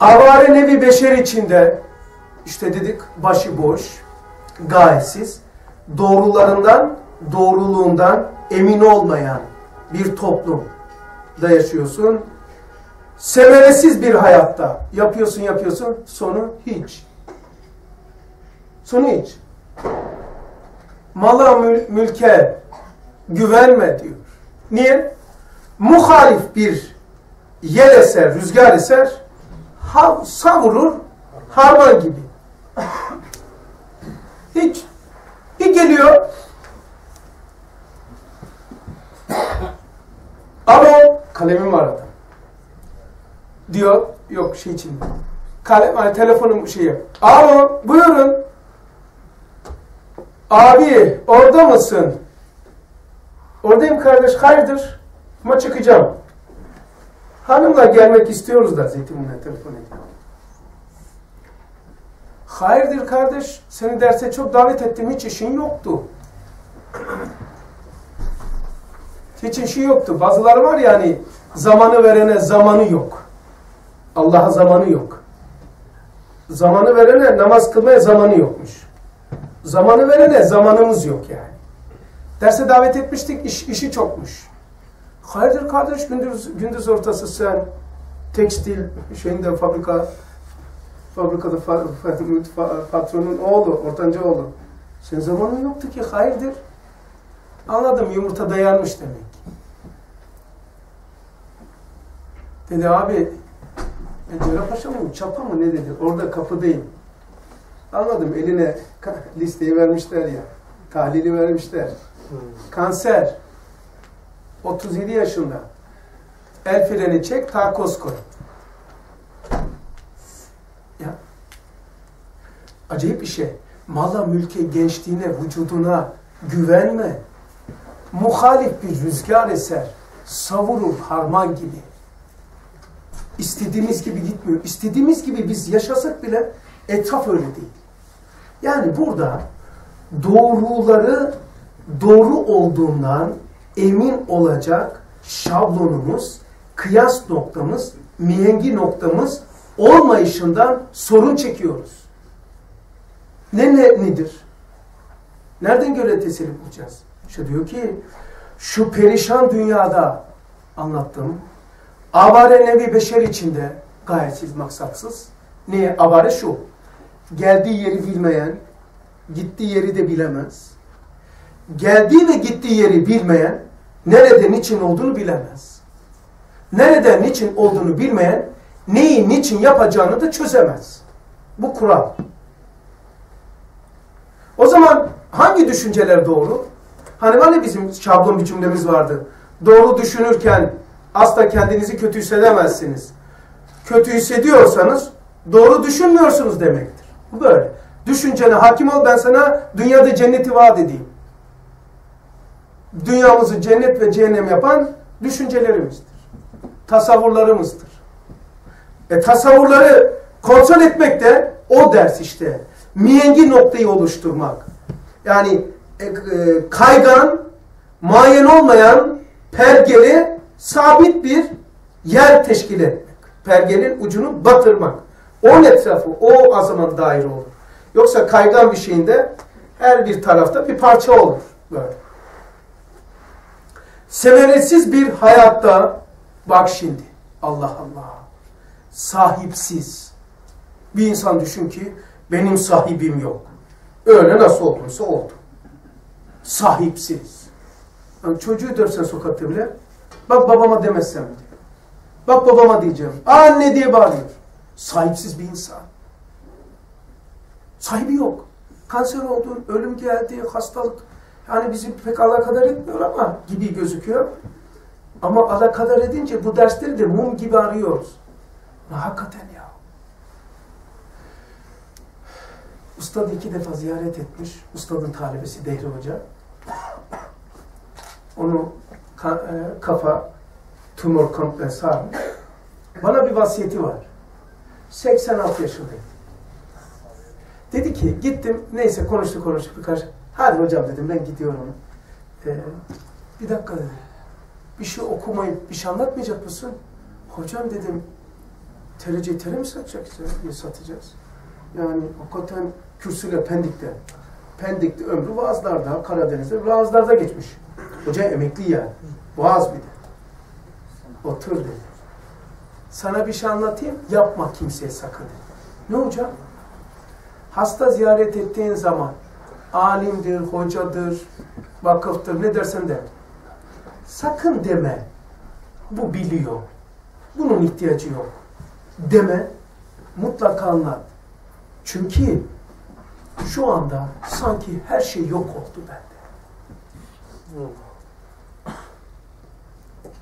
Avare nevi beşer içinde işte dedik başıboş, gayetsiz, doğrularından, doğruluğundan emin olmayan bir toplumda yaşıyorsun. Semeresiz bir hayatta yapıyorsun yapıyorsun sonu hiç. Sonu hiç. Mala mül mülke güvenme diyor. Niye? Muhalif bir yel eser, rüzgar eser hav, savurur harman gibi. Hiç. Bir geliyor. Alo. Kalemim var adam. Diyor. Yok şey için. Kalem, hani telefonum şeyi. Alo. Buyurun. Abi orada mısın? Oradayım kardeş. Hayırdır? Ama çıkacağım. Hanımla gelmek istiyoruz da Zeytinburnu'na telefon ediyor. Hayırdır kardeş? Seni derse çok davet ettim. Hiç işin yoktu. Hiç işi yoktu. Bazıları var ya hani zamanı verene zamanı yok. Allah'a zamanı yok. Zamanı verene namaz kılmaya zamanı yokmuş. Zamanı verene zamanımız yok yani. Derse davet etmiştik, iş, işi çokmuş. Hayırdır kardeş gündüz, gündüz ortası sen tekstil şeyinde fabrika fabrikada fa, fa, patronun oğlu, ortanca oğlu. Senin zamanın yoktu ki hayırdır. Anladım yumurta dayanmış demek. Dedi abi Cerrahpaşa mı çapa mı ne dedi? Orada kapıdayım. Anladım eline listeyi vermişler ya. Tahlili vermişler. Hmm. Kanser. 37 yaşında. El freni çek, takoz koy. Ya. Acayip bir şey. Mala, mülke, gençliğine, vücuduna güvenme. Muhalif bir rüzgar eser. Savurur harman gibi. İstediğimiz gibi gitmiyor. İstediğimiz gibi biz yaşasak bile etraf öyle değil. Yani burada doğruları doğru olduğundan emin olacak şablonumuz, kıyas noktamız, mihengi noktamız olmayışından sorun çekiyoruz. Ne, ne nedir? Nereden göre teselli bulacağız? İşte diyor ki şu perişan dünyada anlattım. Avare nevi beşer içinde gayetsiz, maksatsız. Niye? Avare şu. Geldiği yeri bilmeyen, gittiği yeri de bilemez. Geldiği ve gittiği yeri bilmeyen, nerede niçin olduğunu bilemez. Nerede niçin olduğunu bilmeyen, neyi niçin yapacağını da çözemez. Bu kural. O zaman hangi düşünceler doğru? Hani var ya bizim şablon bir cümlemiz vardı. Doğru düşünürken asla kendinizi kötü hissedemezsiniz. Kötü hissediyorsanız doğru düşünmüyorsunuz demektir. Bu böyle. Düşüncene hakim ol ben sana dünyada cenneti vaat edeyim. Dünyamızı cennet ve cehennem yapan düşüncelerimizdir. Tasavvurlarımızdır. E tasavvurları kontrol etmek de o ders işte. Miyengi noktayı oluşturmak. Yani e, e, kaygan, mayen olmayan pergeli sabit bir yer teşkil etmek. Pergenin ucunu batırmak. Onun etrafı o azaman daire olur. Yoksa kaygan bir şeyinde her bir tarafta bir parça olur. Böyle. Semeretsiz bir hayatta bak şimdi Allah Allah sahipsiz bir insan düşün ki benim sahibim yok. Öyle nasıl olduysa oldu. Sahipsiz. Yani çocuğu dörsen sokakta bile bak babama demezsem diyor. Bak babama diyeceğim. Anne diye bağırıyor. Sahipsiz bir insan. Sahibi yok. Kanser oldun, ölüm geldi, hastalık. Yani bizi pek alakadar etmiyor ama gibi gözüküyor. Ama alakadar edince bu dersleri de mum gibi arıyoruz. Ama hakikaten ya. Ustad iki defa ziyaret etmiş. Ustadın talebesi Dehri Hoca. Onu ka e, kafa tumor komple sarmış. Bana bir vasiyeti var. 86 yaşındayım. Dedi ki gittim neyse konuştu konuştuk birkaç. Hadi hocam dedim ben gidiyorum. Ee, bir dakika dedi. Bir şey okumayıp bir şey anlatmayacak mısın? Hocam dedim tereciye tere mi satacağız satacağız? Yani hakikaten kürsüyle Pendik'te. Pendik'te ömrü Vaazlar'da, Karadeniz'de, Vaazlar'da geçmiş. Hoca emekli yani. Vaaz bir de. Otur dedi. Sana bir şey anlatayım, yapma kimseye sakın dedi. Ne olacak? Hasta ziyaret ettiğin zaman alimdir, hocadır, vakıftır, ne dersen de sakın deme. Bu biliyor. Bunun ihtiyacı yok. Deme. Mutlaka anlat. Çünkü şu anda sanki her şey yok oldu bende.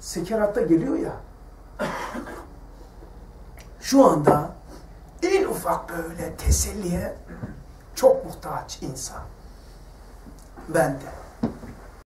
Sekeratta geliyor ya. Şu anda en ufak böyle teselliye çok muhtaç insan. Ben de.